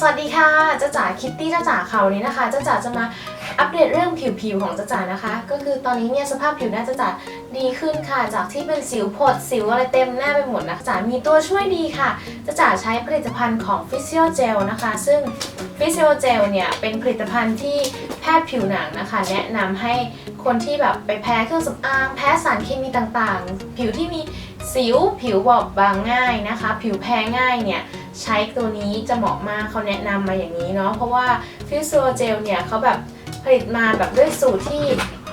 สวัสดีค่ะจ้าจ๋าคิตตี้จ้าจ๋าเขาวนี้นะคะจ้าจ๋าจะมาอัปเดตเรื่องผิวๆของจ้าจ๋านะคะ ก็คือตอนนี้เนี่ยสภาพผิวหน้าจ้าจ๋าดีขึ้นค่ะ จากที่เป็นสิวผดสิวอะไรเต็มหน้าไปหมดนะจ๋ามีตัวช่วยดีค่ะจ้าจ๋าใช้ผลิตภัณฑ์ของ Physio Gel นะคะ ซึ่ง Physio Gel เนี่ยเป็นผลิตภัณฑ์ที่แพทย์ผิวหนังนะคะ แนะนำให้คนที่แบบไปแพ้เครื่องสำอางแพ้สารเคมีต่างๆ ผิวที่มีสิวผิวบอบบางง่ายนะคะ ผิวแพ้ง่ายเนี่ย ใช้ตัวนี้จะเหมาะมากเขาแนะนำมาอย่างนี้เนาะเพราะว่าฟิวโซเจลเนี่ยเขาแบบผลิตมาแบบด้วยสูตรที่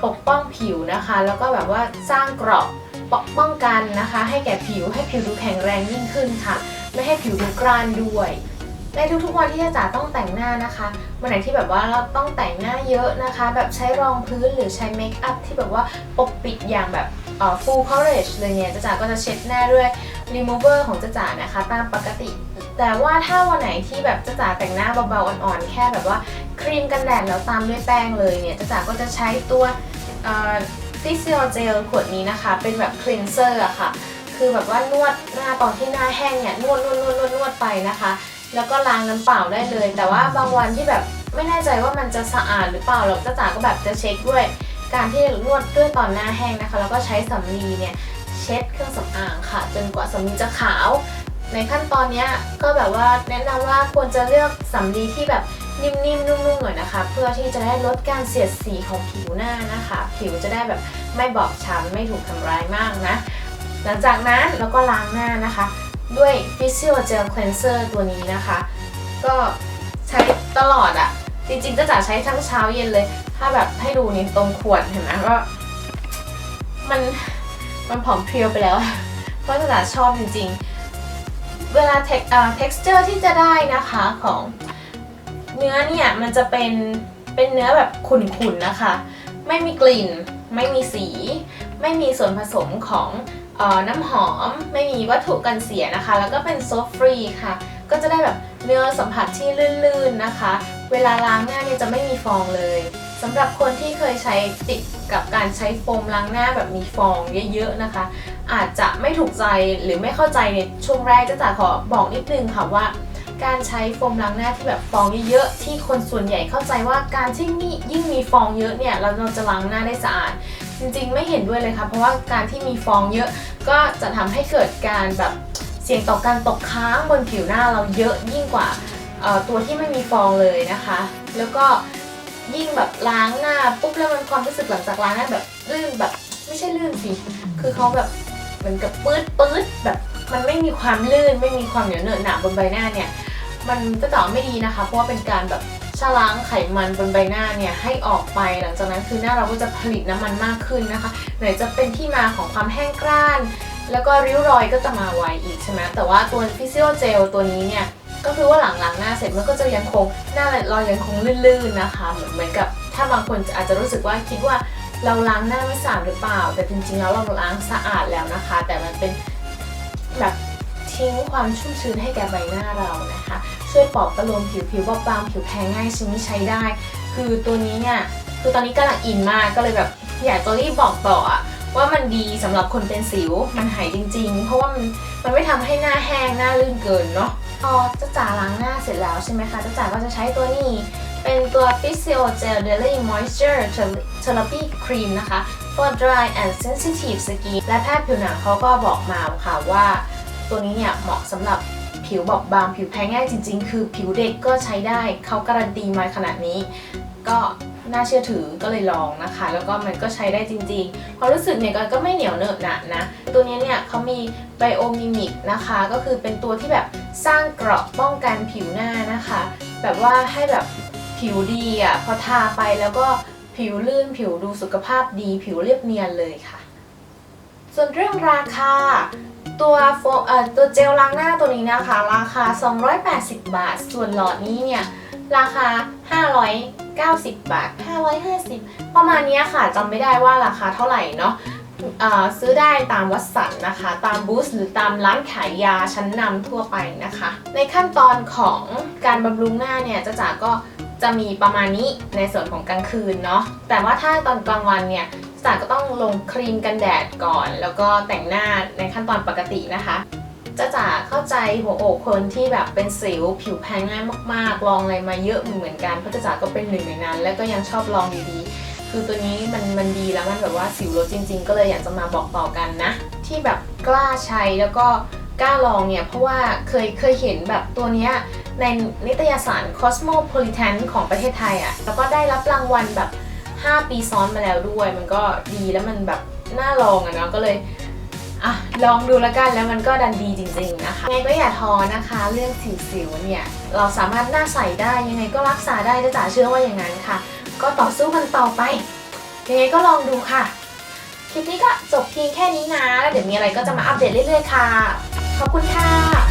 ปกป้องผิวนะคะ แล้วก็แบบว่าสร้างเกราะป,ป้องกันนะคะ ให้แก่ผิวให้ผิวดูแข็งแรงยิ่งขึ้นค่ะ ไม่ให้ผิวดูกร้านด้วยในทุกๆวันที่จ๋าต้องแต่งหน้านะคะวันไหนที่แบบว่าเราต้องแต่งหน้าเยอะนะคะ แบบใช้รองพื้นหรือใช้เมคอัพที่แบบว่าปกปิดอย่างแบบเอ่อ full coverage เลยเนี่ยจ๋าก็จะเช็ดหน้าด้วย remover ของจ๋านะคะ ตามปกติ แต่ว่าถ้าวันไหนที่แบบจ๋าแต่งหน้าเบาๆอ่อนๆแค่แบบว่าครีมกันแดดแล้วตามด้วยแป้งเลยเนี่ยจ๋าก็จะใช้ตัวฟิสิโอเจลขวดนี้นะคะ เป็นแบบ cleanser อะค่ะ คือแบบว่านวดหน้าตอนที่หน้าแห้งเนี่ยนวดนวดนวดนวดนวดไปนะคะ แล้วก็ล้างน้ำเปล่าได้เลย แต่ว่าบางวันที่แบบไม่แน่ใจว่ามันจะสะอาดหรือเปล่าเราจ๋าก็แบบจะเช็คด้วย การที่นวดด้วยตอนหน้าแห้งนะคะ แล้วก็ใช้สำลีเนี่ยเช็ดเครื่องสำอางค่ะ จนกว่าสำลีจะขาว ในขั้นตอนนี้ก็แบบว่าแนะนำว่าควรจะเลือกสำลีที่แบบนิ่มๆ นุ่มๆ หน่อยนะคะ เพื่อที่จะได้ลดการเสียดสีของผิวหน้านะคะ ผิวจะได้แบบไม่บอบช้ำไม่ถูกทำร้ายมากนะ หลังจากนั้นเราก็ล้างหน้านะคะ ด้วย Physio Gel Cleanser ตัวนี้นะคะ ก็ใช้ตลอดอะจริงๆจะจ๋าใช้ทั้งเช้าเย็นเลย ถ้าแบบให้ดูนี่ตรงขวดเห็นไหมว่ามันมันผอมเพรียวไปแล้ว เพราะจะจ๋าชอบจริงๆ เวลา tex เอ่อ texture ที่จะได้นะคะของเนื้อเนี่ยมันจะเป็นเป็นเนื้อแบบขุ่นๆนะคะ ไม่มีกลิ่น ไม่มีสี ไม่มีส่วนผสมของเออน้ำหอม ไม่มีวัตถุกันเสียนะคะ แล้วก็เป็นโซฟรีค่ะ ก็จะได้แบบเนื้อสัมผัสที่ลื่นๆนะคะ เวลาล้างหน้าเนี่ยจะไม่มีฟองเลย สำหรับคนที่เคยใช้ติดกับการใช้โฟมล้างหน้าแบบมีฟองเยอะๆนะคะ อาจจะไม่ถูกใจหรือไม่เข้าใจในช่วงแรกจะจ๋าขอบอกนิดนึงค่ะว่า การใช้โฟมล้างหน้าที่แบบฟองเยอะๆที่คนส่วนใหญ่เข้าใจว่าการที่มียิ่งมีฟองเยอะเนี่ยเราจะล้างหน้าได้สะอาด จริงๆ ไม่เห็นด้วยเลยค่ะเพราะว่าการที่มีฟองเยอะก็จะทำให้เกิดการแบบเสี่ยงต่อการตกค้างบนผิวหน้าเราเยอะยิ่งกว่าตัวที่ไม่มีฟองเลยนะคะ แล้วก็ ยิ่งแบบล้างหน้าปุ๊บแล้วมันความรู้สึกหลังจากล้างหน้าแบบลื่นแบบไม่ใช่ลื่นสิคือเขาแบบเหมือนกับปื๊ดปื๊ดแบบมันไม่มีความลื่นไม่มีความเหนียวเหนอะหนะบนใบหน้าเนี่ย มันก็จะไม่ดีนะคะ เพราะว่าเป็นการแบบชะล้างไขมันบนใบหน้าเนี่ยให้ออกไปหลังจากนั้นคือหน้าเราก็จะผลิตน้ำมันมากขึ้นนะคะไหนจะเป็นที่มาของความแห้งกร้าน แล้วก็ริ้วรอยก็จะมาไวอีกใช่ไหมแต่ว่าตัวฟิสิโอเจลตัวนี้เนี่ย ก็คือว่าหลังล้างหน้าเสร็จมันก็จะยังคงหน้าเรายังคงลื่นๆนะคะเหมือนเหมือนกับถ้าบางคนอาจจะรู้สึกว่าคิดว่าเราล้างหน้าไม่สะอาดหรือเปล่า แต่จริงๆแล้วเราล้างสะอาดแล้วนะคะ แต่มันเป็นแบบทิ้งความชุ่มชื้นให้แก่ใบหน้าเรานะคะ ช่วยปลอบประโลมผิวผิวบอบบางผิวแพ้ง่ายชิ้นนี้ใช้ได้ คือตัวนี้เนี่ยคือตอนนี้กำลังอินมากก็เลยแบบอยากจะรีบบอกต่อว่ามันดีสำหรับคนเป็นสิวมันหายจริง ๆ เพราะว่ามันมันไม่ทำให้หน้าแห้งหน้าลื่นเกินเนาะ พอจะจ่าล้างหน้าเสร็จแล้วใช่ไหมคะจะจ่าก็จะใช้ตัวนี้ เป็นตัว Physio Gel Daily Moisture Therapy Cream นะคะ for dry and sensitive skin และแพทย์ผิวหนังเขาก็บอกมาค่ะว่า ตัวนี้เนี่ยเหมาะสำหรับผิวบอบบางผิวแพ้ง่ายจริงๆ คือผิวเด็กก็ใช้ได้เขาการันตีมาขนาดนี้ ก็น่าเชื่อถือก็เลยลองนะคะ แล้วก็มันก็ใช้ได้จริงๆความรู้สึกเนี่ยก็ไม่เหนียวเหนอะหนะนะ ตัวนี้เนี่ยเขามีไบโอมิมิกนะคะ ก็คือเป็นตัวที่แบบสร้างเกราะป้องกันผิวหน้านะคะ แบบว่าให้แบบผิวดีอะพอทาไปแล้วก็ผิวลื่นผิวดูสุขภาพดีผิวเรียบเนียนเลยค่ะ ส่วนเรื่องราคาตัวโฟเอ่อตัวเจลล้างหน้าตัวนี้นะคะ ราคา 280 บาท ส่วนหลอดนี้เนี่ย ราคา 590 บาท 550 ประมาณนี้ค่ะจำไม่ได้ว่าราคาเท่าไหร่เนาะอ่าซื้อได้ตามวัดสันนะคะ ตามบูธหรือตามร้านขายยาชั้นนำทั่วไปนะคะ ในขั้นตอนของการบำรุงหน้าเนี่ยจะจ๋าก็จะมีประมาณนี้ในส่วนของกลางคืนเนาะแต่ว่าถ้าตอนกลางวันเนี่ยจ๋าก็ต้องลงครีมกันแดดก่อน แล้วก็แต่งหน้าในขั้นตอนปกตินะคะ จ้าจ๋าเข้าใจหัวอกคนที่แบบเป็นสิวผิวแพ้ง่ายมากๆ ลองอะไรมาเยอะเหมือนกันเพราะจ้าจ๋าก็เป็นหนึ่งในนั้น แล้วก็ยังชอบลองดีๆ คือตัวนี้มันมันดีแล้วมันแบบว่าสิวลดจริง ๆ ก็เลยอยากจะมาบอกต่อกันนะ ที่แบบกล้าใช้แล้วก็กล้าลองเนี่ย เพราะว่าเคยเคยเห็นแบบตัวเนี้ยในนิตยสาร Cosmopolitan ของประเทศไทยอะ่ะ แล้วก็ได้รับรางวัลแบบ 5 ปีซ้อนมาแล้วด้วย มันก็ดีแล้วมันแบบน่าลองอะเนาะก็เลย อะลองดูแล้วกันแล้วมันก็ดันดีจริงๆนะคะยังไงก็อย่าท้อนะคะ เรื่องสิวๆเนี่ยเราสามารถหน้าใสได้ยังไงก็รักษาได้จ้าจ๋าเชื่อว่าอย่างนั้นค่ะ ก็ต่อสู้กันต่อไปยังไงก็ลองดูค่ะคลิปนี้ก็จบเพียงแค่นี้นะแล้วเดี๋ยวมีอะไรก็จะมาอัปเดตเรื่อยๆค่ะ ขอบคุณค่ะ